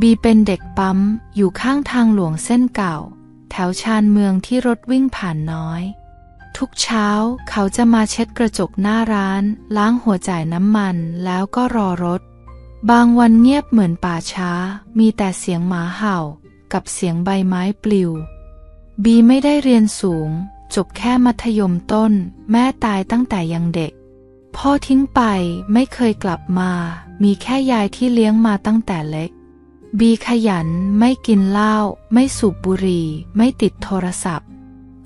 บีเป็นเด็กปั๊มอยู่ข้างทางหลวงเส้นเก่า แถวชานเมืองที่รถวิ่งผ่านน้อย ทุกเช้าเขาจะมาเช็ดกระจกหน้าร้าน ล้างหัวจ่ายน้ำมันแล้วก็รอรถ บางวันเงียบเหมือนป่าช้า มีแต่เสียงหมาเห่า กับเสียงใบไม้ปลิว บีไม่ได้เรียนสูง จบแค่มัธยมต้น แม่ตายตั้งแต่ยังเด็ก พ่อทิ้งไปไม่เคยกลับมา มีแค่ยายที่เลี้ยงมาตั้งแต่เล็ก บีขยันไม่กินเหล้าไม่สูบบุหรี่ ไม่ติดโทรศัพท์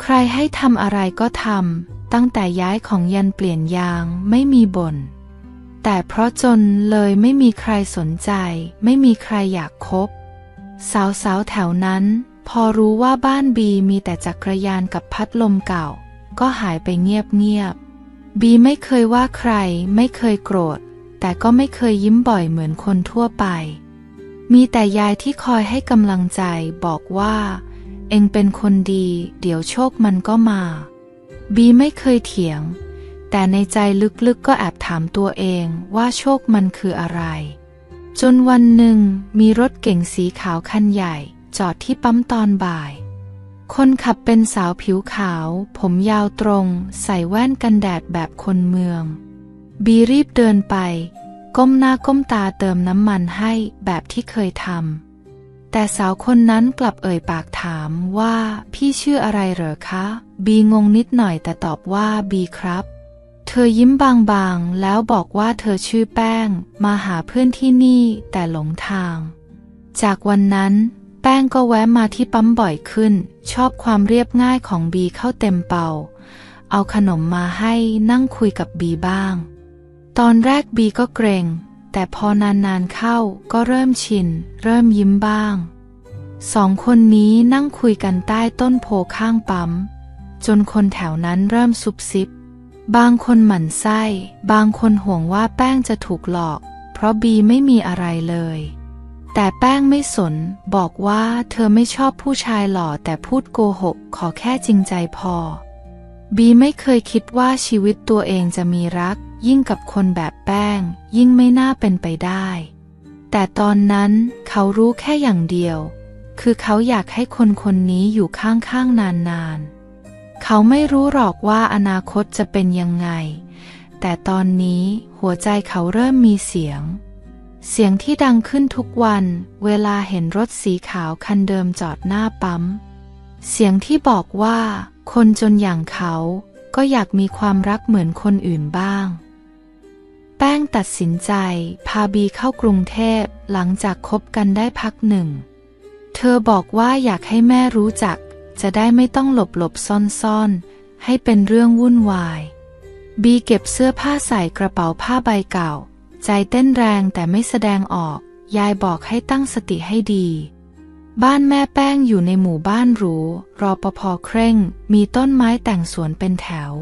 ใครให้ทำอะไรก็ทำตั้งแต่ย้ายของยันเปลี่ยนยางไม่มีบน่นแต่เพราะจนเลยไม่มีใครสนใจ ไม่มีใครอยากคบ สาวๆแถวนั้น พอรู้ว่าบ้านบีมีแต่จักรยานกับพัดลมเก่า ก็หายไปเงียบๆบีไม่เคยว่าใคร ไม่เคยโกรธ แต่ก็ไม่เคยยิ้มบ่อยเหมือนคนทั่วไป มีแต่ยายที่คอยให้กำลังใจบอกว่า เองเป็นคนดี เดี๋ยวโชคมันก็มา บีไม่เคยเถียง แต่ในใจลึกๆก็แอบถามตัวเองว่าโชคมันคืออะไร จนวันหนึ่งมีรถเก๋งสีขาวคันใหญ่ จอดที่ปั๊มตอนบ่าย คนขับเป็นสาวผิวขาว ผมยาวตรง ใส่แว่นกันแดดแบบคนเมือง บีรีบเดินไป ก้มหน้าก้มตาเติมน้ำมันให้แบบที่เคยทำ แต่สาวคนนั้นกลับเอ่ยปากถามว่าพี่ชื่ออะไรเหรอคะ บีงงนิดหน่อยแต่ตอบว่าบีครับ เธอยิ้มบางๆ แล้วบอกว่าเธอชื่อแป้ง มาหาเพื่อนที่นี่แต่หลงทาง จากวันนั้น แป้งก็แวะมาที่ปั๊มบ่อยขึ้น ชอบความเรียบง่ายของบีเข้าเต็มเป่า เอาขนมมาให้นั่งคุยกับบีบ้าง ตอนแรกบีก็เกรง แต่พอนานๆเข้าก็เริ่มชิน เริ่มยิ้มบ้าง สองคนนี้นั่งคุยกันใต้ต้นโพข้างปั๊ม จนคนแถวนั้นเริ่มซุบซิบบางคนหมั่นไส้ บางคนห่วงว่าแป้งจะถูกหลอก เพราะบีไม่มีอะไรเลย แต่แป้งไม่สน บอกว่าเธอไม่ชอบผู้ชายหล่อแต่พูดโกหก ขอแค่จริงใจพอ บีไม่เคยคิดว่าชีวิตตัวเองจะมีรัก ยิ่งกับคนแบบแป้ง ยิ่งไม่น่าเป็นไปได้ แต่ตอนนั้นเขารู้แค่อย่างเดียว คือเขาอยากให้คนคนนี้อยู่ข้างๆนานๆ เขาไม่รู้หรอกว่าอนาคตจะเป็นยังไง แต่ตอนนี้หัวใจเขาเริ่มมีเสียง เสียงที่ดังขึ้นทุกวัน เวลาเห็นรถสีขาวคันเดิมจอดหน้าปั๊ม เสียงที่บอกว่าคนจนอย่างเขาก็อยากมีความรักเหมือนคนอื่นบ้าง แป้งตัดสินใจ พาบีเข้ากรุงเทพหลังจากคบกันได้พักหนึ่ง เธอบอกว่าอยากให้แม่รู้จัก จะได้ไม่ต้องหลบหลบซ่อนซ่อนๆให้เป็นเรื่องวุ่นวาย บีเก็บเสื้อผ้าใส่กระเป๋าผ้าใบเก่า ใจเต้นแรงแต่ไม่แสดงออก ยายบอกให้ตั้งสติให้ดี บ้านแม่แป้งอยู่ในหมู่บ้านหรู รอปภเคร่ง มีต้นไม้แต่งสวนเป็นแถว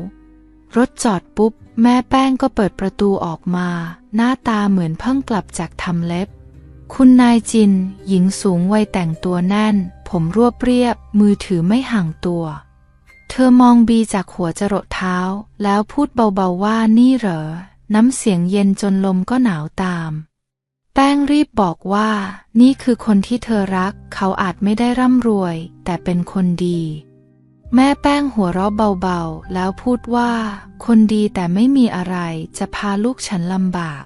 รถจอดปุ๊บ แม่แป้งก็เปิดประตูออกมา หน้าตาเหมือนเพิ่งกลับจากทำเล็บ คุณนายจิน หญิงสูงวัยแต่งตัวแน่น ผมรวบเรียบ มือถือไม่ห่างตัว เธอมองบีจากหัวจรดเท้า แล้วพูดเบาๆว่านี่เหรอ น้ำเสียงเย็นจนลมก็หนาวตาม แป้งรีบบอกว่า นี่คือคนที่เธอรัก เขาอาจไม่ได้ร่ำรวย แต่เป็นคนดี แม่แป้งหัวเราะเบาๆ แล้วพูดว่า คนดีแต่ไม่มีอะไรจะพาลูกฉันลำบาก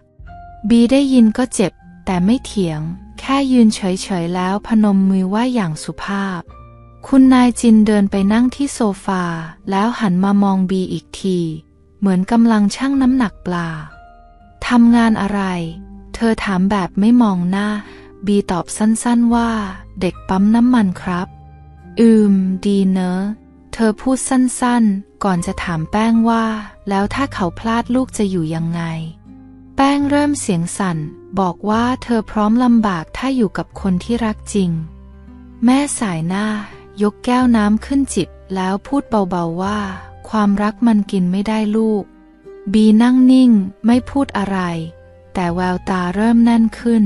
บีได้ยินก็เจ็บ แต่ไม่เถียง แค่ยืนเฉยๆแล้วพนมมือไหว่าอย่างสุภาพ คุณนายจินเดินไปนั่งที่โซฟา แล้วหันมามองบีอีกที เหมือนกำลังชั่งน้ำหนักปลาทำงานอะไร เธอถามแบบไม่มองหน้า บีตอบสั้นๆว่า เด็กปั๊มน้ำมันครับ อืม ดีเนอะ ธอพูดสั้นๆ ก่อนจะถามแป้งว่า แล้วถ้าเขาพลาดลูกจะอยู่ยังไง แป้งเริ่มเสียงสั่น บอกว่าเธอพร้อมลำบากถ้าอยู่กับคนที่รักจริง แม่สายหน้ายกแก้วน้ำขึ้นจิบ แล้วพูดเบาๆว่า ความรักมันกินไม่ได้ลูก บีนั่งนิ่งไม่พูดอะไร แต่แววตาเริ่มแน่นขึ้น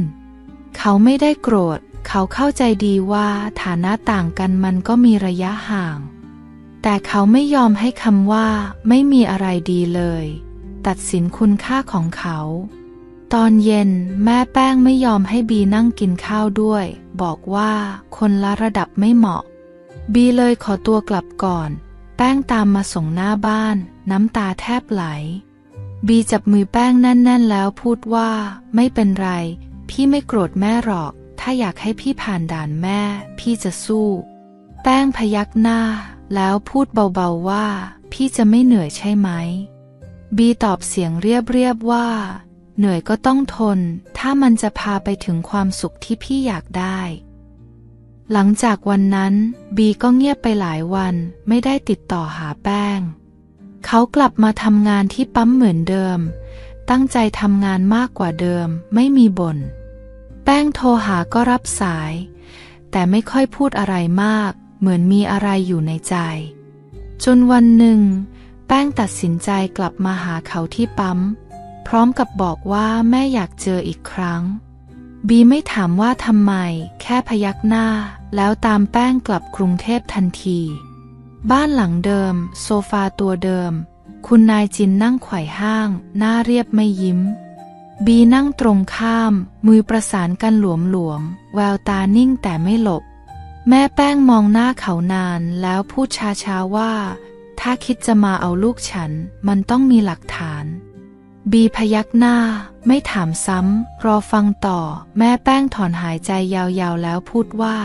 เขาไม่ได้โกรธ เขาเข้าใจดีว่าฐานะต่างกันมันก็มีระยะห่าง แต่เขาไม่ยอมให้คำว่าไม่มีอะไรดีเลย ตัดสินคุณค่าของเขา ตอนเย็นแม่แป้งไม่ยอมให้บีนั่งกินข้าวด้วย บอกว่าคนละระดับไม่เหมาะ บีเลยขอตัวกลับก่อน แป้งตามมาส่งหน้าบ้าน น้ำตาแทบไหล บีจับมือแป้งแน่น ๆ แล้วพูดว่า ไม่เป็นไร พี่ไม่โกรธแม่หรอก ถ้าอยากให้พี่ผ่านด่านแม่ พี่จะสู้ แป้งพยักหน้า แล้วพูดเบาๆว่า พี่จะไม่เหนื่อยใช่ไหม บีตอบเสียงเรียบๆว่า เหนื่อยก็ต้องทน ถ้ามันจะพาไปถึงความสุขที่พี่อยากได้ หลังจากวันนั้น บีก็เงียบไปหลายวันไม่ได้ติดต่อหาแป้ง เขากลับมาทำงานที่ปั๊มเหมือนเดิม ตั้งใจทำงานมากกว่าเดิม ไม่มีบน่น แป้งโทรหาก็รับสาย แต่ไม่ค่อยพูดอะไรมาก เหมือนมีอะไรอยู่ในใจ จนวันหนึ่ง แป้งตัดสินใจกลับมาหาเขาที่ปั๊ม พร้อมกับบอกว่าแม่อยากเจออีกครั้ง บีไม่ถามว่าทำไม แค่พยักหน้า แล้วตามแป้งกลับกรุงเทพทันที บ้านหลังเดิม โซฟาตัวเดิม คุณนายจินนั่งไขว่ห้าง หน้าเรียบไม่ยิ้มบีนั่งตรงข้าม มือประสานกันหลวมๆ แววตานิ่งแต่ไม่หลบ แม่แป้งมองหน้าเขานานแล้วพูดช้าๆว่า ถ้าคิดจะมาเอาลูกฉัน มันต้องมีหลักฐาน บีพยักหน้า ไม่ถามซ้ำรอฟังต่อ แม่แป้งถอนหายใจยาวๆแล้วพูดว่า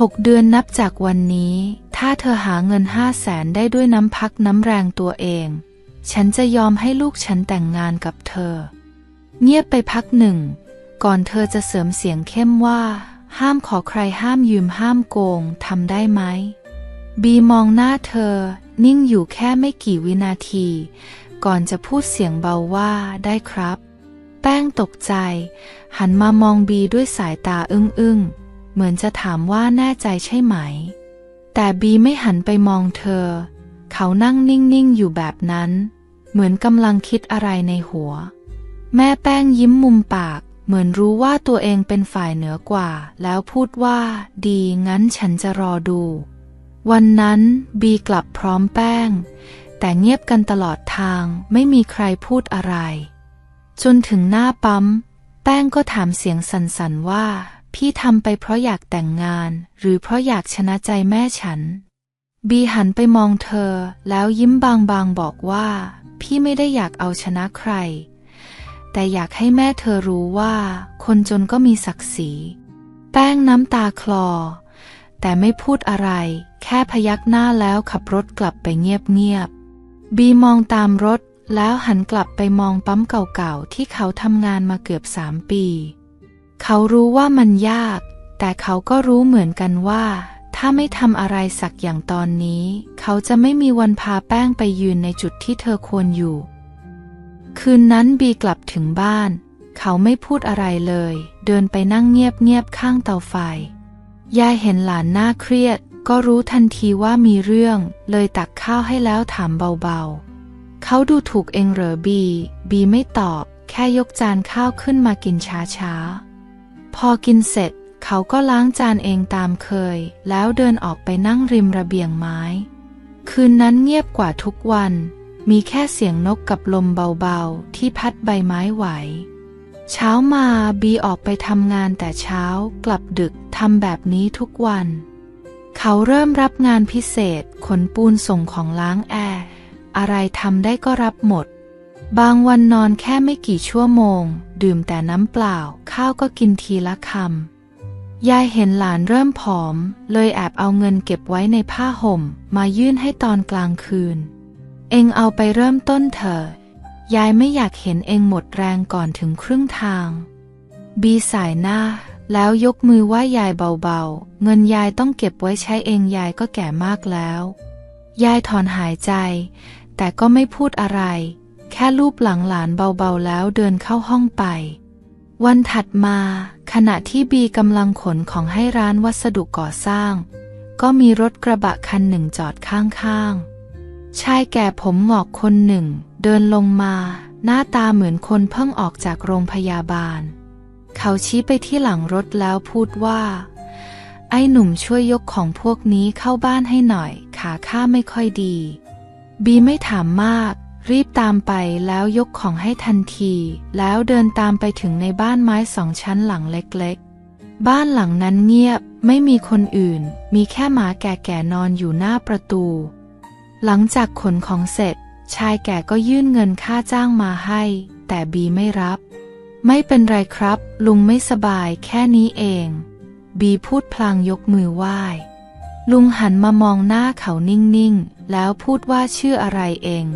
หกเดือนนับจากวันนี้ ถ้าเธอหาเงินห้าแสนได้ด้วยน้ำพักน้ำแรงตัวเอง ฉันจะยอมให้ลูกฉันแต่งงานกับเธอ เงียบไปพักหนึ่ง ก่อนเธอจะเสริมเสียงเข้มว่า ห้ามขอใครห้ามยืมห้ามโกงทำได้ไหม บีมองหน้าเธอ นิ่งอยู่แค่ไม่กี่วินาที ก่อนจะพูดเสียงเบาว่าได้ครับ แป้งตกใจ หันมามองบีด้วยสายตาอึ้งๆเหมือนจะถามว่าแน่ใจใช่ไหม แต่บีไม่หันไปมองเธอ เขานั่งนิ่งๆอยู่แบบนั้น เหมือนกำลังคิดอะไรในหัว แม่แป้งยิ้มมุมปาก เหมือนรู้ว่าตัวเองเป็นฝ่ายเหนือกว่า แล้วพูดว่า ดีงั้นฉันจะรอดู วันนั้นบีกลับพร้อมแป้ง แต่เงียบกันตลอดทางไม่มีใครพูดอะไร จนถึงหน้าปั๊ม แป้งก็ถามเสียงสั่นๆว่า พี่ทำไปเพราะอยากแต่งงาน หรือเพราะอยากชนะใจแม่ฉัน บีหันไปมองเธอ แล้วยิ้มบางๆบอกว่า พี่ไม่ได้อยากเอาชนะใคร แต่อยากให้แม่เธอรู้ว่า คนจนก็มีศักดิ์ศรี แป้งน้ำตาคลอ แต่ไม่พูดอะไร แค่พยักหน้าแล้วขับรถกลับไปเงียบๆ บีมองตามรถแล้วหันกลับไปมองปั๊มเก่าๆ ที่เขาทำงานมาเกือบสามปี เขารู้ว่ามันยาก แต่เขาก็รู้เหมือนกันว่า ถ้าไม่ทำอะไรสักอย่างตอนนี้ เขาจะไม่มีวันพาแป้งไปยืนในจุดที่เธอควรอยู่ คืนนั้นบีกลับถึงบ้าน เขาไม่พูดอะไรเลย เดินไปนั่งเงียบๆข้างเตาไฟ ยายเห็นหลานหน้าเครียด ก็รู้ทันทีว่ามีเรื่อง เลยตักข้าวให้แล้วถามเบาๆ เขาดูถูกเองเหรอบี บีไม่ตอบ แค่ยกจานข้าวขึ้นมากินช้าๆ พอกินเสร็จ เขาก็ล้างจานเองตามเคย แล้วเดินออกไปนั่งริมระเบียงไม้ คืนนั้นเงียบกว่าทุกวัน มีแค่เสียงนกกับลมเบาๆ ที่พัดใบไม้ไหว เช้ามาบีออกไปทำงานแต่เช้ากลับดึกทำแบบนี้ทุกวัน เขาเริ่มรับงานพิเศษ ขนปูนส่งของล้างแอร์อะไรทำได้ก็รับหมด บางวันนอนแค่ไม่กี่ชั่วโมง ดื่มแต่น้ำเปล่า ข้าวก็กินทีละคำ ยายเห็นหลานเริ่มผอม เลยแอบเอาเงินเก็บไว้ในผ้าห่ม มายื่นให้ตอนกลางคืน เองเอาไปเริ่มต้นเถอะ ยายไม่อยากเห็นเองหมดแรงก่อนถึงครึ่งทาง บีสายหน้า แล้วยกมือไหว้ยายเบาๆ เงินยายต้องเก็บไว้ใช้เองยายก็แก่มากแล้ว ยายถอนหายใจ แต่ก็ไม่พูดอะไร แค่ลูบหลังหลานเบาๆแล้วเดินเข้าห้องไป วันถัดมา ขณะที่บีกำลังขนของให้ร้านวัสดุก่อสร้าง ก็มีรถกระบะคันหนึ่งจอดข้างๆ ชายแก่ผมหงอกคนหนึ่ง เดินลงมา หน้าตาเหมือนคนเพิ่งออกจากโรงพยาบาล เขาชี้ไปที่หลังรถแล้วพูดว่า ไอ้หนุ่มช่วยยกของพวกนี้เข้าบ้านให้หน่อย ขาข้าไม่ค่อยดี บีไม่ถามมาก รีบตามไปแล้วยกของให้ทันที แล้วเดินตามไปถึงในบ้านไม้สองชั้นหลังเล็กๆ บ้านหลังนั้นเงียบไม่มีคนอื่น มีแค่หมาแก่ๆนอนอยู่หน้าประตู หลังจากขนของเสร็จ ชายแก่ก็ยื่นเงินค่าจ้างมาให้ แต่บีไม่รับ ไม่เป็นไรครับ ลุงไม่สบายแค่นี้เอง บีพูดพลางยกมือไหว้ ลุงหันมามองหน้าเขานิ่งๆ แล้วพูดว่าชื่ออะไรเอง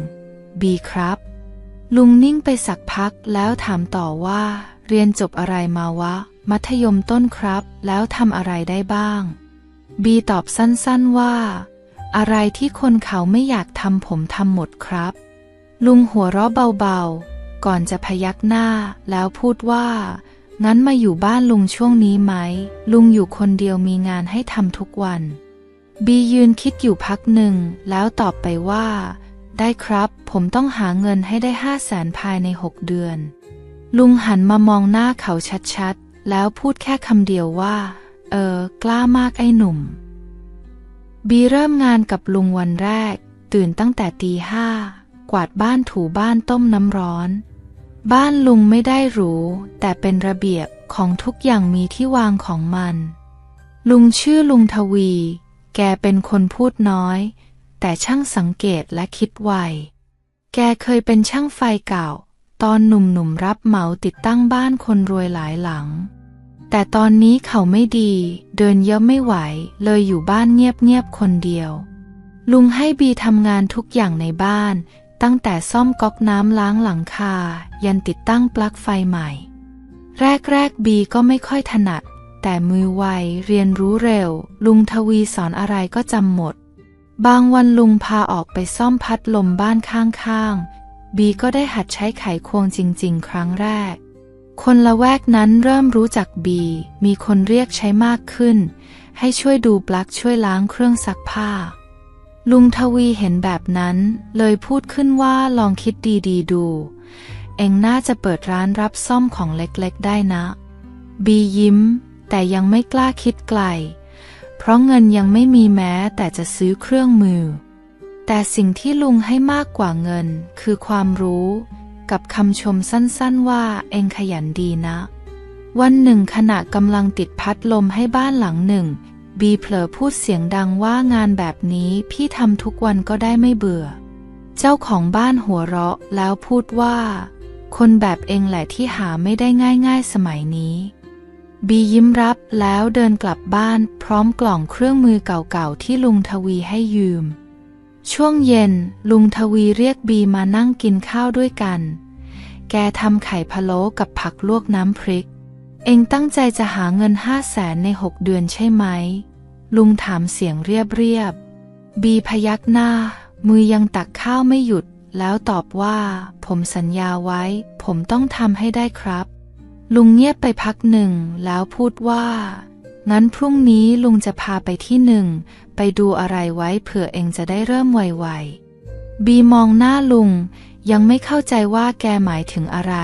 บีครับ ลุงนิ่งไปสักพักแล้วถามต่อว่า เรียนจบอะไรมาวะ มัธยมต้นครับ แล้วทำอะไรได้บ้าง บีตอบสั้นๆว่า อะไรที่คนเขาไม่อยากทำผมทำหมดครับ ลุงหัวเราะเบาๆ ก่อนจะพยักหน้าแล้วพูดว่า งั้นมาอยู่บ้านลุงช่วงนี้ไหม ลุงอยู่คนเดียวมีงานให้ทำทุกวัน บียืนคิดอยู่พักหนึ่ง แล้วตอบไปว่า ได้ครับ ผมต้องหาเงินให้ได้ห้าแสนภายในหกเดือน ลุงหันมามองหน้าเขาชัดๆ แล้วพูดแค่คำเดียวว่า เออ กล้ามากไอ้หนุ่ม บีเริ่มงานกับลุงวันแรก ตื่นตั้งแต่ตีห้ากวาดบ้านถูบ้านต้มน้ำร้อน บ้านลุงไม่ได้หรู แต่เป็นระเบียบของทุกอย่างมีที่วางของมัน ลุงชื่อลุงทวี แกเป็นคนพูดน้อย แต่ช่างสังเกตและคิดไว แกเคยเป็นช่างไฟเก่า ตอนหนุ่มๆรับเหมาติดตั้งบ้านคนรวยหลายหลัง แต่ตอนนี้เขาไม่ดี เดินเยอะไม่ไหว เลยอยู่บ้านเงียบๆคนเดียว ลุงให้บีทำงานทุกอย่างในบ้าน ตั้งแต่ซ่อมก๊อกน้ำล้างหลังคา ยันติดตั้งปลั๊กไฟใหม่ แรกๆบีก็ไม่ค่อยถนัด แต่มือไวเรียนรู้เร็ว ลุงทวีสอนอะไรก็จำหมด บางวันลุงพาออกไปซ่อมพัดลมบ้านข้างๆ บีก็ได้หัดใช้ไขควงจริง ๆ ครั้งแรก คนละแวกนั้นเริ่มรู้จักบี มีคนเรียกใช้มากขึ้น ให้ช่วยดูปลั๊กช่วยล้างเครื่องซักผ้า ลุงทวีเห็นแบบนั้น เลยพูดขึ้นว่าลองคิดดีๆดู เองน่าจะเปิดร้านรับซ่อมของเล็กๆได้นะ บียิ้ม แต่ยังไม่กล้าคิดไกล เพราะเงินยังไม่มีแม้แต่จะซื้อเครื่องมือ แต่สิ่งที่ลุงให้มากกว่าเงินคือความรู้ กับคำชมสั้นๆว่า เองขยันดีนะ วันหนึ่งขณะกำลังติดพัดลมให้บ้านหลังหนึ่ง บีเผลอพูดเสียงดังว่างานแบบนี้พี่ทำทุกวันก็ได้ไม่เบื่อ เจ้าของบ้านหัวเราะแล้วพูดว่า คนแบบเองแหละที่หาไม่ได้ง่ายๆสมัยนี้ บียิ้มรับแล้วเดินกลับบ้านพร้อมกล่องเครื่องมือเก่าๆที่ลุงทวีให้ยืม ช่วงเย็นลุงทวีเรียกบีมานั่งกินข้าวด้วยกัน แกทำไข่พะโล้กับผักลวกน้ำพริก เองตั้งใจจะหาเงินห้าแสนในหกเดือนใช่ไหม ลุงถามเสียงเรียบเรียบ บีพยักหน้า มือยังตักข้าวไม่หยุด แล้วตอบว่า ผมสัญญาไว้ ผมต้องทำให้ได้ครับ ลุงเงียบไปพักหนึ่งแล้วพูดว่างั้นพรุ่งนี้ลุงจะพาไปที่หนึ่ง ไปดูอะไรไว้เผื่อเองจะได้เริ่มไวๆ บีมองหน้าลุง ยังไม่เข้าใจว่าแกหมายถึงอะไร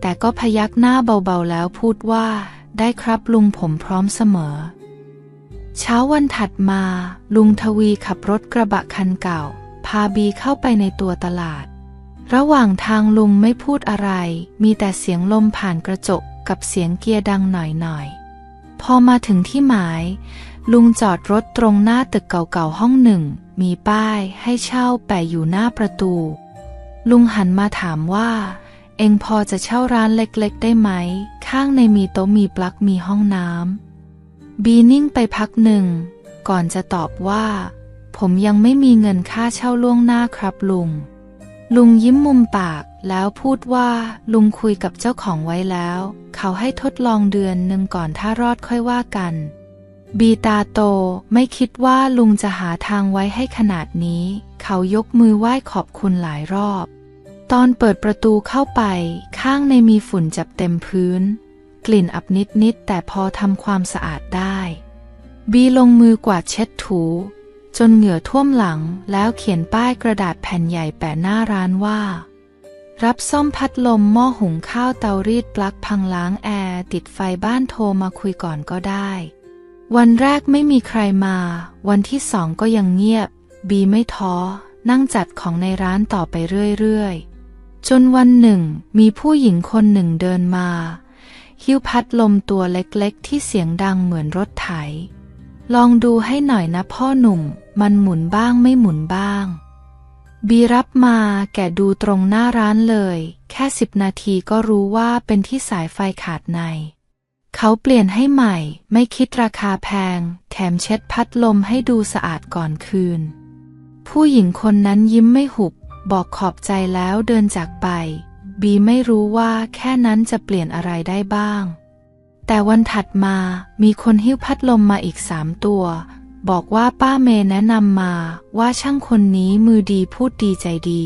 แต่ก็พยักหน้าเบาๆแล้วพูดว่า ได้ครับลุงผมพร้อมเสมอ เช้าวันถัดมา ลุงทวีขับรถกระบะคันเก่า พาบีเข้าไปในตัวตลาด ระหว่างทางลุงไม่พูดอะไร มีแต่เสียงลมผ่านกระจกกับเสียงเกียร์ดังหน่อยๆ พอมาถึงที่หมาย ลุงจอดรถตรงหน้าตึกเก่าๆห้องหนึ่ง มีป้ายให้เช่าแปะอยู่หน้าประตู ลุงหันมาถามว่า เองพอจะเช่าร้านเล็กๆ ได้ไหม ข้างในมีโต๊ะมีปลั๊กมีห้องน้ำบีนิ่งไปพักหนึ่ง ก่อนจะตอบว่า ผมยังไม่มีเงินค่าเช่าล่วงหน้าครับลุง ลุงยิ้มมุมปากแล้วพูดว่าลุงคุยกับเจ้าของไว้แล้ว เขาให้ทดลองเดือนหนึ่งก่อนถ้ารอดค่อยว่ากัน บีตาโตไม่คิดว่าลุงจะหาทางไว้ให้ขนาดนี้ เขายกมือไหว้ขอบคุณหลายรอบ ตอนเปิดประตูเข้าไป ข้างในมีฝุ่นจับเต็มพื้น กลิ่นอับนิดๆแต่พอทำความสะอาดได้ บีลงมือกวาดเช็ดถู จนเหงื่อท่วมหลังแล้วเขียนป้ายกระดาษแผ่นใหญ่แปะหน้าร้านว่า รับซ่อมพัดลมหม้อหุงข้าวเตารีดปลั๊กพังล้างแอร์ติดไฟบ้านโทรมาคุยก่อนก็ได้ วันแรกไม่มีใครมา วันที่สองก็ยังเงียบ บีไม่ท้อ นั่งจัดของในร้านต่อไปเรื่อยๆ จนวันหนึ่ง มีผู้หญิงคนหนึ่งเดินมา หิ้วพัดลมตัวเล็กๆ ที่เสียงดังเหมือนรถไถ ลองดูให้หน่อยนะพ่อหนุ่ม มันหมุนบ้างไม่หมุนบ้าง บีรับมาแกดูตรงหน้าร้านเลย แค่สิบนาทีก็รู้ว่าเป็นที่สายไฟขาดใน เขาเปลี่ยนให้ใหม่ ไม่คิดราคาแพง แถมเช็ดพัดลมให้ดูสะอาดก่อนคืน ผู้หญิงคนนั้นยิ้มไม่หุบ บอกขอบใจแล้วเดินจากไป บีไม่รู้ว่าแค่นั้นจะเปลี่ยนอะไรได้บ้าง แต่วันถัดมามีคนหิ้วพัดลมมาอีกสามตัว บอกว่าป้าเมย์แนะนำมาว่าช่างคนนี้มือดีพูดดีใจดี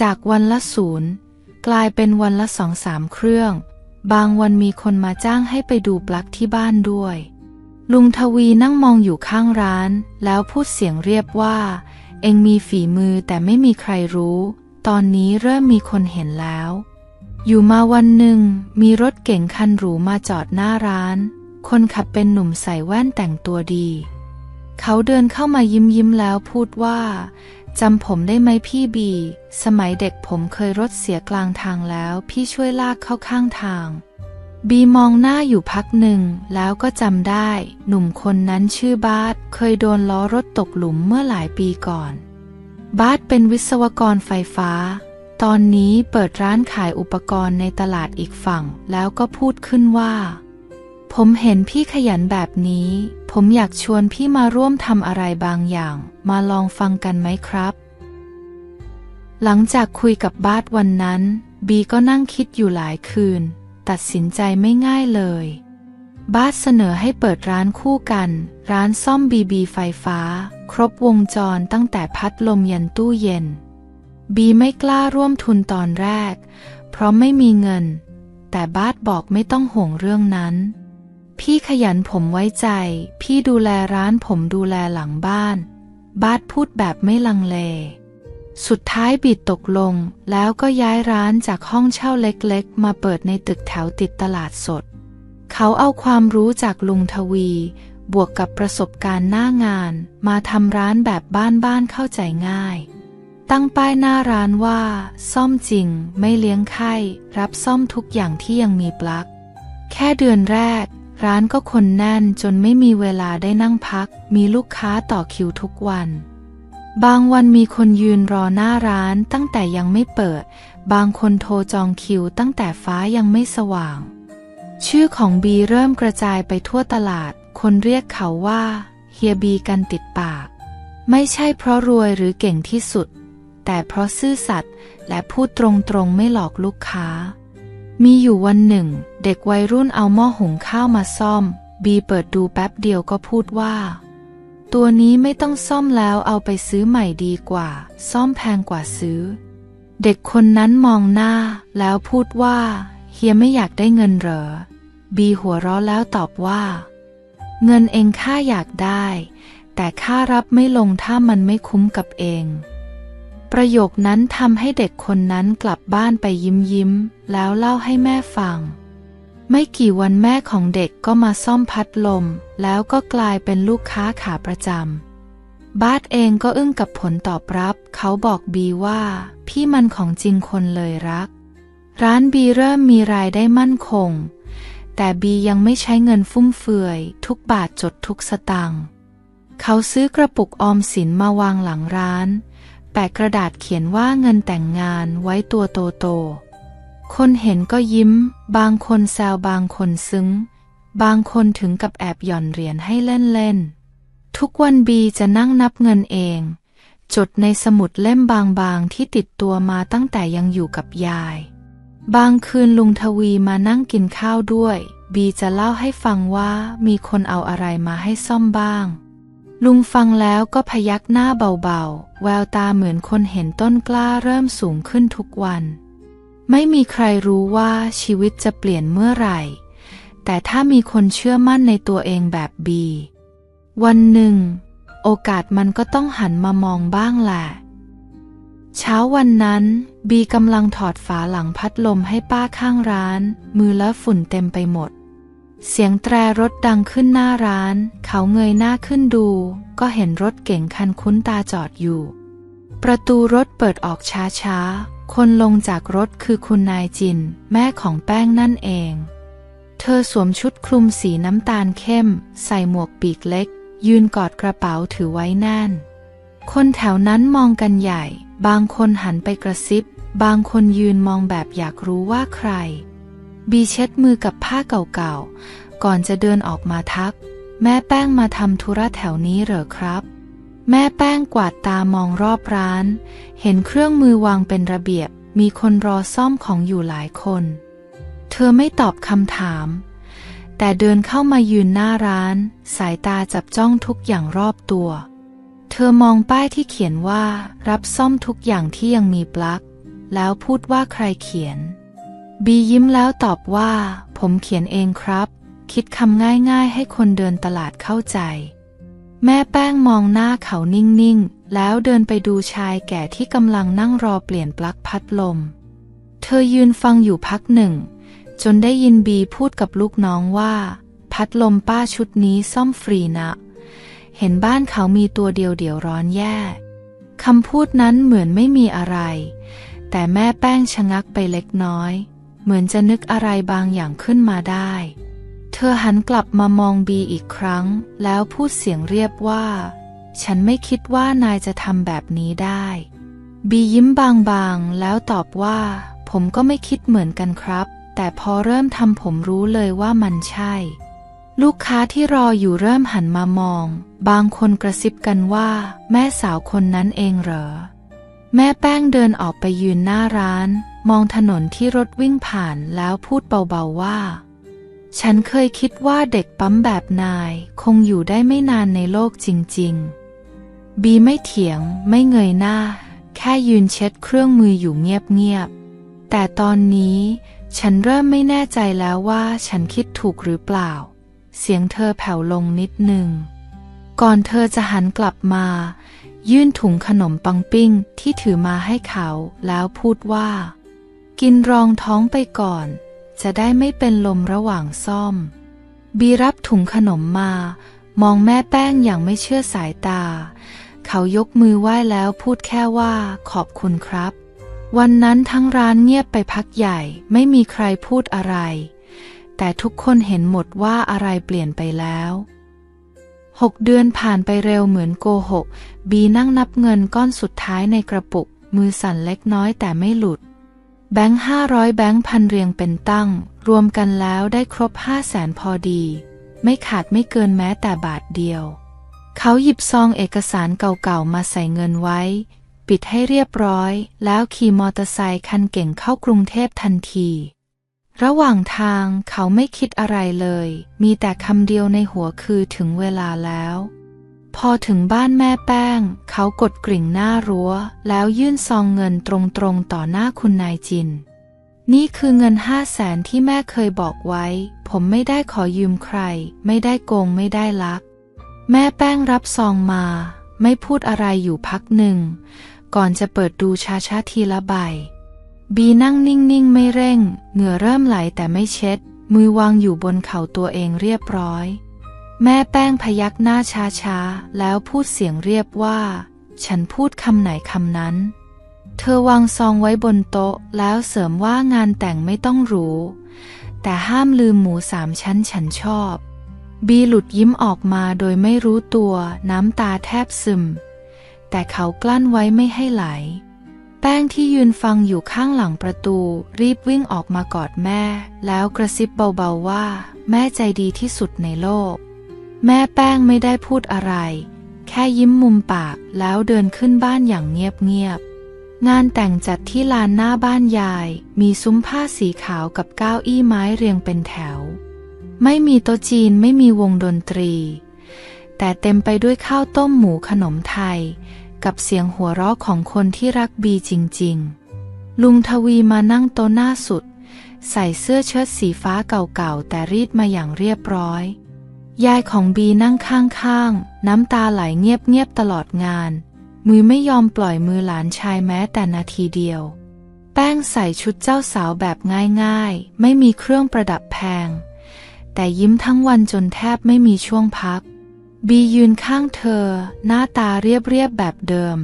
จากวันละศูนย์กลายเป็นวันละสองสามเครื่อง บางวันมีคนมาจ้างให้ไปดูปลั๊กที่บ้านด้วย ลุงทวีนั่งมองอยู่ข้างร้าน แล้วพูดเสียงเรียบว่า เองมีฝีมือแต่ไม่มีใครรู้ ตอนนี้เริ่มมีคนเห็นแล้ว อยู่มาวันหนึ่ง มีรถเก๋งคันหรูมาจอดหน้าร้าน คนขับเป็นหนุ่มใส่แว่นแต่งตัวดี เขาเดินเข้ามายิ้มยิ้มแล้วพูดว่าจำผมได้ไหมพี่บี สมัยเด็กผมเคยรถเสียกลางทางแล้ว พี่ช่วยลากเข้าข้างทาง บีมองหน้าอยู่พักหนึ่ง แล้วก็จำได้ หนุ่มคนนั้นชื่อบาสเคยโดนล้อรถตกหลุมเมื่อหลายปีก่อน บาสเป็นวิศวกรไฟฟ้า ตอนนี้เปิดร้านขายอุปกรณ์ในตลาดอีกฝั่ง แล้วก็พูดขึ้นว่า ผมเห็นพี่ขยันแบบนี้ ผมอยากชวนพี่มาร่วมทำอะไรบางอย่าง มาลองฟังกันไหมครับ หลังจากคุยกับบาสวันนั้น บีก็นั่งคิดอยู่หลายคืน ตัดสินใจไม่ง่ายเลย บาสเสนอให้เปิดร้านคู่กัน ร้านซ่อมบีบีไฟฟ้า ครบวงจรตั้งแต่พัดลมยันตู้เย็น บีไม่กล้าร่วมทุนตอนแรก เพราะไม่มีเงิน แต่บาสบอกไม่ต้องห่วงเรื่องนั้น พี่ขยันผมไว้ใจ พี่ดูแลร้านผมดูแลหลังบ้าน บาสพูดแบบไม่ลังเล สุดท้ายบิดตกลง แล้วก็ย้ายร้านจากห้องเช่าเล็กๆ มาเปิดในตึกแถวติดตลาดสด เขาเอาความรู้จากลุงทวี บวกกับประสบการณ์หน้างาน มาทำร้านแบบบ้านๆเข้าใจง่าย ตั้งป้ายหน้าร้านว่า ซ่อมจริง ไม่เลี้ยงไข้ รับซ่อมทุกอย่างที่ยังมีปลั๊กแค่เดือนแรก ร้านก็คนแน่นจนไม่มีเวลาได้นั่งพัก มีลูกค้าต่อคิวทุกวัน บางวันมีคนยืนรอหน้าร้านตั้งแต่ยังไม่เปิด บางคนโทรจองคิวตั้งแต่ฟ้ายังไม่สว่าง ชื่อของบีเริ่มกระจายไปทั่วตลาด คนเรียกเขาว่าเฮียบีกันติดปาก ไม่ใช่เพราะรวยหรือเก่งที่สุด แต่เพราะซื่อสัตย์และพูดตรงๆไม่หลอกลูกค้า มีอยู่วันหนึ่ง เด็กวัยรุ่นเอาหม้อหุงข้าวมาซ่อม บีเปิดดูแป๊บเดียวก็พูดว่า ตัวนี้ไม่ต้องซ่อมแล้วเอาไปซื้อใหม่ดีกว่า ซ่อมแพงกว่าซื้อ เด็กคนนั้นมองหน้า แล้วพูดว่า เฮียไม่อยากได้เงินเหรอ บีหัวเราะแล้วตอบว่า เงินเองข้าอยากได้ แต่ข้ารับไม่ลงถ้ามันไม่คุ้มกับเอง ประโยคนั้นทำให้เด็กคนนั้นกลับบ้านไปยิ้มยิ้ม แล้วเล่าให้แม่ฟัง ไม่กี่วันแม่ของเด็กก็มาซ่อมพัดลม แล้วก็กลายเป็นลูกค้าขาประจำบาสเองก็อึ้งกับผลตอบรับ เขาบอกบีว่า พี่มันของจริงคนเลยรัก ร้านบีเริ่มมีรายได้มั่นคง แต่บียังไม่ใช้เงินฟุ่มเฟือย ทุกบาทจดทุกสตางค์เขาซื้อกระปุกออมสินมาวางหลังร้าน แปะกระดาษเขียนว่าเงินแต่งงานไว้ตัวโตโตๆคนเห็นก็ยิ้ม บางคนแซวบางคนซึ้ง บางคนถึงกับแอบหย่อนเหรียญให้เล่นๆทุกวันบีจะนั่งนับเงินเอง จดในสมุดเล่มบางๆที่ติดตัวมาตั้งแต่ยังอยู่กับยาย บางคืนลุงทวีมานั่งกินข้าวด้วย บีจะเล่าให้ฟังว่ามีคนเอาอะไรมาให้ซ่อมบ้าง ลุงฟังแล้วก็พยักหน้าเบาๆ แววตาเหมือนคนเห็นต้นกล้าเริ่มสูงขึ้นทุกวัน ไม่มีใครรู้ว่าชีวิตจะเปลี่ยนเมื่อไหร่ แต่ถ้ามีคนเชื่อมั่นในตัวเองแบบบี วันหนึ่ง โอกาสมันก็ต้องหันมามองบ้างแหละ เช้าวันนั้น บีกำลังถอดฝาหลังพัดลมให้ป้าข้างร้าน มือและฝุ่นเต็มไปหมด เสียงแตรรถดังขึ้นหน้าร้าน เขาเงยหน้าขึ้นดู ก็เห็นรถเก๋งคันคุ้นตาจอดอยู่ ประตูรถเปิดออกช้าๆ คนลงจากรถคือคุณนายจิน แม่ของแป้งนั่นเอง เธอสวมชุดคลุมสีน้ำตาลเข้ม ใส่หมวกปีกเล็ก ยืนกอดกระเป๋าถือไว้แน่น คนแถวนั้นมองกันใหญ่ บางคนหันไปกระซิบ บางคนยืนมองแบบอยากรู้ว่าใคร บีเช็ดมือกับผ้าเก่าๆ ก่อนจะเดินออกมาทัก แม่แป้งมาทำธุระแถวนี้เหรอครับ แม่แป้งกวาดตามองรอบร้าน เห็นเครื่องมือวางเป็นระเบียบ มีคนรอซ่อมของอยู่หลายคน เธอไม่ตอบคำถาม แต่เดินเข้ามายืนหน้าร้าน สายตาจับจ้องทุกอย่างรอบตัว เธอมองป้ายที่เขียนว่า รับซ่อมทุกอย่างที่ยังมีปลั๊กแล้วพูดว่าใครเขียน บียิ้มแล้วตอบว่า ผมเขียนเองครับ คิดคำง่ายๆ ให้คนเดินตลาดเข้าใจ แม่แป้งมองหน้าเขานิ่งๆ แล้วเดินไปดูชายแก่ที่กำลังนั่งรอเปลี่ยนปลั๊กพัดลม เธอยืนฟังอยู่พักหนึ่ง จนได้ยินบีพูดกับลูกน้องว่า พัดลมป้าชุดนี้ซ่อมฟรีนะ เห็นบ้านเขามีตัวเดียวเดี๋ยวร้อนแย่คำพูดนั้นเหมือนไม่มีอะไร แต่แม่แป้งชะงักไปเล็กน้อย เหมือนจะนึกอะไรบางอย่างขึ้นมาได้ เธอหันกลับมามองบีอีกครั้ง แล้วพูดเสียงเรียบว่า ฉันไม่คิดว่านายจะทำแบบนี้ได้ บียิ้มบางๆ แล้วตอบว่า ผมก็ไม่คิดเหมือนกันครับ แต่พอเริ่มทำผมรู้เลยว่ามันใช่ ลูกค้าที่รออยู่เริ่มหันมามอง บางคนกระซิบกันว่า แม่สาวคนนั้นเองเหรอ แม่แป้งเดินออกไปยืนหน้าร้าน มองถนนที่รถวิ่งผ่านแล้วพูดเบาๆว่า ฉันเคยคิดว่าเด็กปั๊มแบบนายคงอยู่ได้ไม่นานในโลกจริงๆ บีไม่เถียงไม่เงยหน้า แค่ยืนเช็ดเครื่องมืออยู่เงียบๆ แต่ตอนนี้ฉันเริ่มไม่แน่ใจแล้วว่าฉันคิดถูกหรือเปล่า เสียงเธอแผ่วลงนิดหนึ่ง ก่อนเธอจะหันกลับมา ยื่นถุงขนมปังปิ้งที่ถือมาให้เขาแล้วพูดว่า กินรองท้องไปก่อน จะได้ไม่เป็นลมระหว่างซ่อม บีรับถุงขนมมา มองแม่แป้งอย่างไม่เชื่อสายตา เขายกมือไหว้แล้วพูดแค่ว่าขอบคุณครับ วันนั้นทั้งร้านเงียบไปพักใหญ่ไม่มีใครพูดอะไร แต่ทุกคนเห็นหมดว่าอะไรเปลี่ยนไปแล้วหกเดือนผ่านไปเร็วเหมือนโกหก บีนั่งนับเงินก้อนสุดท้ายในกระปุก มือสั่นเล็กน้อยแต่ไม่หลุด แบงค์ห้าร้อยแบงค์พันเรียงเป็นตั้ง รวมกันแล้วได้ครบห้าแสนพอดี ไม่ขาดไม่เกินแม้แต่บาทเดียว เขาหยิบซองเอกสารเก่าๆมาใส่เงินไว้ ปิดให้เรียบร้อย แล้วขี่มอเตอร์ไซค์คันเก่งเข้ากรุงเทพทันที ระหว่างทางเขาไม่คิดอะไรเลย มีแต่คำเดียวในหัวคือถึงเวลาแล้ว พอถึงบ้านแม่แป้ง เขากดกริ่งหน้ารั้ว แล้วยื่นซองเงินตรงๆต่อหน้าคุณนายจิน นี่คือเงินห้าแสนที่แม่เคยบอกไว้ ผมไม่ได้ขอยืมใคร ไม่ได้โกงไม่ได้ลัก แม่แป้งรับซองมา ไม่พูดอะไรอยู่พักหนึ่ง ก่อนจะเปิดดูช้าๆทีละใบ บีนั่งนิ่งๆ ไม่เร่ง เหงื่อเริ่มไหลแต่ไม่เช็ด มือวางอยู่บนเข่าตัวเองเรียบร้อย แม่แป้งพยักหน้าช้าๆ แล้วพูดเสียงเรียบว่า ฉันพูดคำไหนคำนั้น เธอวางซองไว้บนโต๊ะ แล้วเสริมว่างานแต่งไม่ต้องหรู้ แต่ห้ามลืมหมูสามชั้นฉันชอบ บีหลุดยิ้มออกมาโดยไม่รู้ตัวน้ำตาแทบซึม แต่เขากลั้นไว้ไม่ให้ไหล แป้งที่ยืนฟังอยู่ข้างหลังประตู รีบวิ่งออกมากอดแม่ แล้วกระซิบเบาๆว่า แม่ใจดีที่สุดในโลก แม่แป้งไม่ได้พูดอะไร แค่ยิ้มมุมปากแล้วเดินขึ้นบ้านอย่างเงียบๆ งานแต่งจัดที่ลานหน้าบ้านยาย มีซุ้มผ้าสีขาวกับเก้าอี้ไม้เรียงเป็นแถว ไม่มีโต๊ะจีนไม่มีวงดนตรี แต่เต็มไปด้วยข้าวต้มหมูขนมไทย กับเสียงหัวเราะของคนที่รักบีจริงๆ ลุงทวีมานั่งโต๊ะหน้าสุด ใส่เสื้อเชิ้ตสีฟ้าเก่าๆ แต่รีดมาอย่างเรียบร้อย ยายของบีนั่งข้างๆ น้ำตาไหลเงียบๆตลอดงาน มือไม่ยอมปล่อยมือหลานชายแม้แต่นาทีเดียว แป้งใส่ชุดเจ้าสาวแบบง่ายๆ ไม่มีเครื่องประดับแพง แต่ยิ้มทั้งวันจนแทบไม่มีช่วงพัก บียืนข้างเธอ หน้าตาเรียบๆแบบเดิม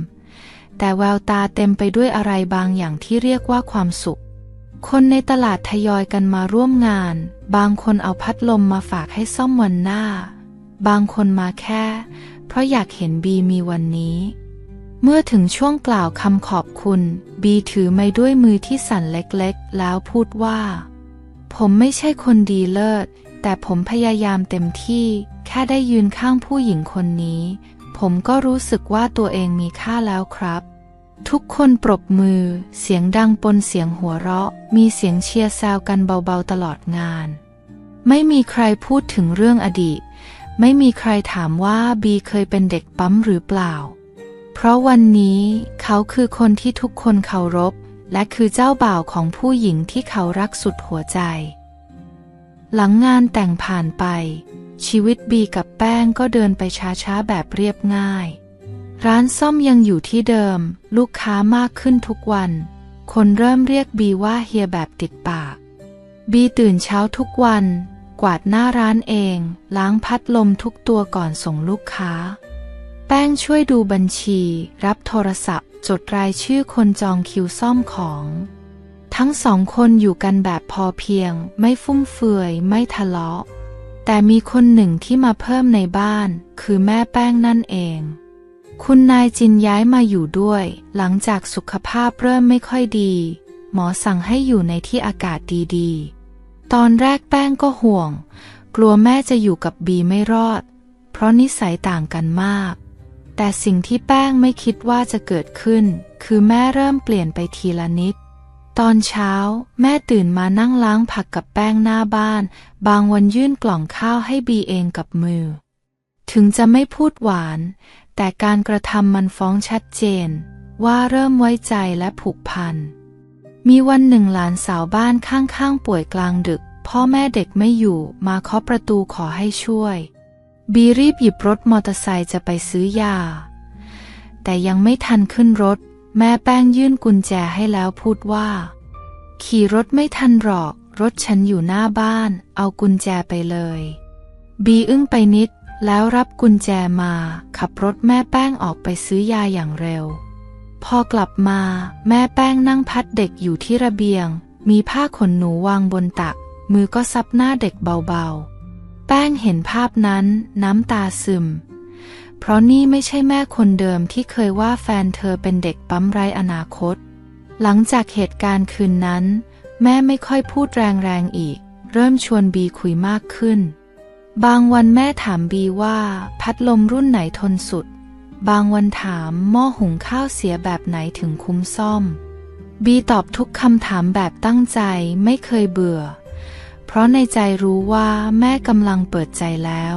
แต่แววตาเต็มไปด้วยอะไรบางอย่างที่เรียกว่าความสุข คนในตลาดทยอยกันมาร่วมงาน บางคนเอาพัดลมมาฝากให้ซ่อมวันหน้า บางคนมาแค่ เพราะอยากเห็นบีมีวันนี้ เมื่อถึงช่วงกล่าวคำขอบคุณ บีถือไม้ด้วยมือที่สั่นเล็กๆ แล้วพูดว่า ผมไม่ใช่คนดีเลิศ แต่ผมพยายามเต็มที่ แค่ได้ยืนข้างผู้หญิงคนนี้ ผมก็รู้สึกว่าตัวเองมีค่าแล้วครับ ทุกคนปรบมือ เสียงดังปนเสียงหัวเราะ มีเสียงเชียร์แซวกันเบาๆตลอดงาน ไม่มีใครพูดถึงเรื่องอดีต ไม่มีใครถามว่าบีเคยเป็นเด็กปั๊มหรือเปล่า เพราะวันนี้เขาคือคนที่ทุกคนเคารพ และคือเจ้าบ่าวของผู้หญิงที่เขารักสุดหัวใจ หลังงานแต่งผ่านไป ชีวิตบีกับแป้งก็เดินไปช้าๆแบบเรียบง่าย ร้านซ่อมยังอยู่ที่เดิม ลูกค้ามากขึ้นทุกวัน คนเริ่มเรียกบีว่าเฮียแบบติดปาก บีตื่นเช้าทุกวัน กวาดหน้าร้านเอง ล้างพัดลมทุกตัวก่อนส่งลูกค้า แป้งช่วยดูบัญชี รับโทรศัพท์ จดรายชื่อคนจองคิวซ่อมของ ทั้งสองคนอยู่กันแบบพอเพียง ไม่ฟุ่มเฟือย ไม่ทะเลาะ แต่มีคนหนึ่งที่มาเพิ่มในบ้าน คือแม่แป้งนั่นเอง คุณนายจินย้ายมาอยู่ด้วย หลังจากสุขภาพเริ่มไม่ค่อยดี หมอสั่งให้อยู่ในที่อากาศดีๆ ตอนแรกแป้งก็ห่วง กลัวแม่จะอยู่กับบีไม่รอด เพราะนิสัยต่างกันมาก แต่สิ่งที่แป้งไม่คิดว่าจะเกิดขึ้น คือแม่เริ่มเปลี่ยนไปทีละนิด ตอนเช้า แม่ตื่นมานั่งล้างผักกับแป้งหน้าบ้าน บางวันยื่นกล่องข้าวให้บีเองกับมือ ถึงจะไม่พูดหวาน แต่การกระทำมันฟ้องชัดเจน ว่าเริ่มไว้ใจและผูกพัน มีวันหนึ่งหลานสาวบ้านข้างๆป่วยกลางดึก พ่อแม่เด็กไม่อยู่มาเคาะประตูขอให้ช่วย บีรีบหยิบรถมอเตอร์ไซค์จะไปซื้อยา แต่ยังไม่ทันขึ้นรถ แม่แป้งยื่นกุญแจให้แล้วพูดว่า ขี่รถไม่ทันหรอก รถฉันอยู่หน้าบ้าน เอากุญแจไปเลย บีอึ้งไปนิด แล้วรับกุญแจมาขับรถแม่แป้งออกไปซื้อยาอย่างเร็ว พอกลับมาแม่แป้งนั่งพัดเด็กอยู่ที่ระเบียง มีผ้าขนหนูวางบนตัก มือก็ซับหน้าเด็กเบาๆ แป้งเห็นภาพนั้นน้ำตาซึม เพราะนี่ไม่ใช่แม่คนเดิมที่เคยว่าแฟนเธอเป็นเด็กปั๊มไรอนาคต หลังจากเหตุการณ์คืนนั้น แม่ไม่ค่อยพูดแรงๆอีก เริ่มชวนบีคุยมากขึ้น บางวันแม่ถามบีว่าพัดลมรุ่นไหนทนสุด บางวันถามหม้อหุงข้าวเสียแบบไหนถึงคุ้มซ่อม บีตอบทุกคำถามแบบตั้งใจไม่เคยเบื่อ เพราะในใจรู้ว่าแม่กำลังเปิดใจแล้ว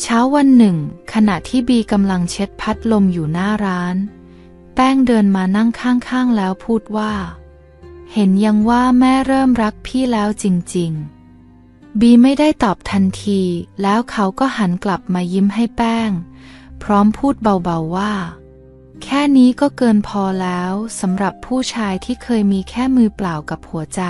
เช้าวันหนึ่ง ขณะที่บีกำลังเช็ดพัดลมอยู่หน้าร้าน แป้งเดินมานั่งข้างๆแล้วพูดว่า เห็นยังว่าแม่เริ่มรักพี่แล้วจริงๆ บีไม่ได้ตอบทันที แล้วเขาก็หันกลับมายิ้มให้แป้ง พร้อมพูดเบาๆว่า แค่นี้ก็เกินพอแล้วสำหรับผู้ชายที่เคยมีแค่มือเปล่ากับหัวใจ